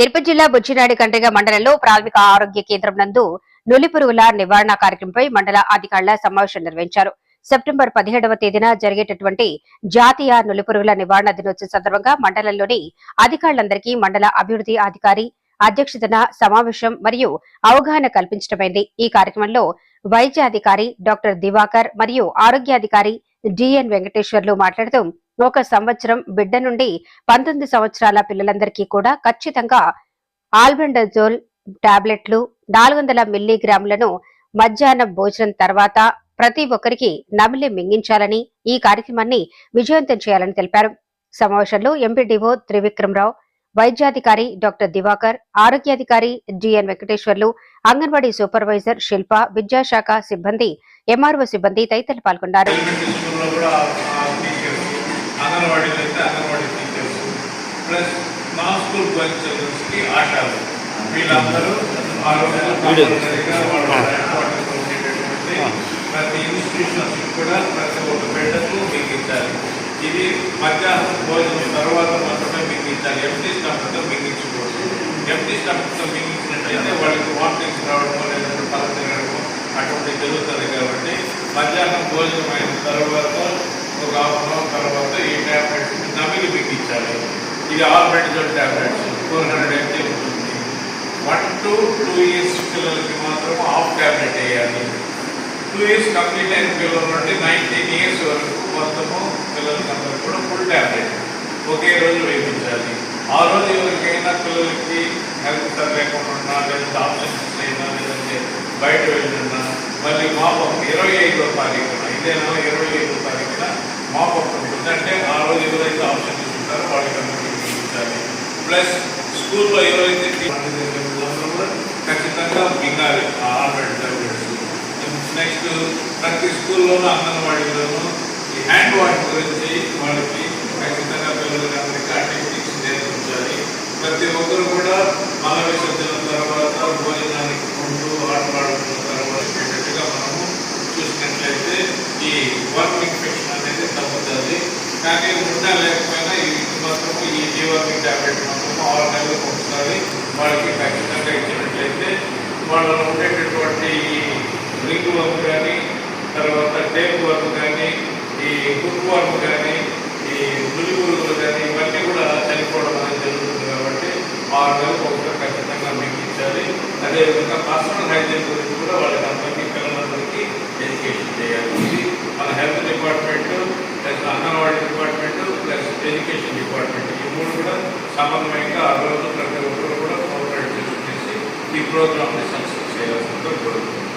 తిరుపతి జిల్లా బుచ్చినాడి కండ్రిగ మండలంలో ప్రాథమిక ఆరోగ్య కేంద్రం నందు నులిపురుగుల నివారణ కార్యక్రమంపై మండల అధికారుల సమావేశం నిర్వహించారు. సెప్టెంబర్ పదిహేడవ తేదీన జరిగేటటువంటి జాతీయ నులిపురుగుల నివారణ దినోత్సవం సందర్భంగా మండలంలోని అధికారులందరికీ మండల అభివృద్ధి అధికారి అధ్యక్షతన సమావేశం మరియు అవగాహన కల్పించడమైంది ఈ కార్యక్రమంలో వైద్యాధికారి డాక్టర్ దివాకర్ మరియు ఆరోగ్యాధికారి డిఎన్ వెంకటేశ్వర్లు మాట్లాడుతూ ఒక సంవత్సరం బిడ్డ నుండి పంతొమ్మిది సంవత్సరాల పిల్లలందరికీ కూడా ఖచ్చితంగా ఆల్బెండజోల్ టాబ్లెట్లు నాలుగు వందల మిల్లీగ్రాములను మధ్యాహ్నం భోజనం తర్వాత ప్రతి ఒక్కరికి నమిలి మింగించాలని ఈ కార్యక్రమాన్ని విజయవంతం చేయాలని తెలిపారు. సమావేశంలో ఎంపీడీఓ త్రివిక్రమరావు వైద్యాధికారి డాక్టర్ దివాకర్ ఆరోగ్యాధికారి జిఎన్ వెంకటేశ్వర్లు అంగన్వాడీ సూపర్వైజర్ శిల్ప విద్యాశాఖ సిబ్బంది ఎంఆర్ఓ సిబ్బంది తదితరులు పాల్గొన్నారు. అంగన్వాడీలో అయితే anganwadi teachers plus non school going చిల్డ్రన్స్కి ఆశాలు వీళ్ళందరూ ప్రతి ఇన్స్టిట్యూషన్స్ కూడా ప్రతి ఒక్క బిడ్డకు మిగిలించాలి ఇది మధ్యాహ్నం భోజనం తర్వాత మాత్రమే మిగిలించాలి ఎంటీ స్టమక్తో మిగిలించకూడదు ఎంటీ స్టమక్తో మిగిలించినట్లయితే వాళ్ళకి వామిటింగ్స్ రావడమో లేదంటే తిరగడమో అటువంటి జరుగుతుంది కాబట్టి మధ్యాహ్నం భోజనం అయిన తర్వాత ఒక హాఫ్ అన్ అవర్ తర్వాత ఈ ట్యాబ్లెట్స్ నమిలి మింగించాలి ఇది albendazole tablets four hundred mg ఉంటుంది. వన్ టు టూ ఇయర్స్ పిల్లలకి మాత్రం హాఫ్ ట్యాబ్లెట్ వేయాలి. టూ ఇయర్స్ కంప్లీట్ అయిన పిల్లల నుండి నైన్టీన్ ఇయర్స్ వరకు మొత్తము పిల్లలకి అందరూ కూడా ఫుల్ ట్యాబ్లెట్ ఒకే రోజు వేయించాలి. ఆ రోజు ఎవరికైనా పిల్లలకి హెల్త్ సరి లేకుండా లేదంటే ఆపరేషన్స్ అయినా లేదంటే బయట వెళ్ళినా మళ్ళీ మా ఇరవై ఐదో తారీఖున ఇదేనా ఇరవై మాపం అంటే ఆ రోజు ఎవరైతే ఆప్షన్ తీసుకుంటారో వాళ్ళకి ప్లస్ స్కూల్లో ఎవరైతే ఖచ్చితంగా మింగాలి ఆల్రెడీ టాబ్లెట్స్ నెక్స్ట్ ప్రతి స్కూల్లోనూ అంగన్వాడీలోనూ ఈ హ్యాండ్ వాష్ గురించి వాళ్ళకి ఖచ్చితంగా పిల్లలకి అందరికీ ఆ టెక్నిక్స్ నేర్పించాలి. ప్రతి ఒక్కరు కూడా మల విసర్జన కానీ ఉన్నా లేకపోయినా ఈ మాత్రము ఈ జీవర్మిక్ ట్యాబ్లెట్ మాత్రము ఆరు నెలలకు ఒకసారి వాళ్ళకి ఖచ్చితంగా ఇచ్చినట్లయితే వాళ్ళలో ఉండేటటువంటి ఈ రింగ్ వర్క్ కానీ తర్వాత టేప్ వర్క్ కానీ ఈ కుక్ వర్క్ కానీ ఈ నులి పురుగులు కానీ ఇవన్నీ కూడా చనిపోవడం అనేది జరుగుతుంది కాబట్టి ఆరు నెలలకు ఒకసారి ఖచ్చితంగా మీకు ఇచ్చాలి. అదేవిధంగా పర్సనల్ హైజీన్ గురించి కూడా వాళ్ళకి అందరికీ పిల్లలందరికీ ఎడ్యుకేషన్ చేయాలి ఇది మన health department plus anganwadi department plus education department ఈ మూడు కూడా సమన్వయంగా ఆ రోజు ప్రతి ఒక్కరు కూడా కోఆపరేట్ చేసి ఈ ప్రోగ్రామ్ని సక్సెస్ చేయాల్సింది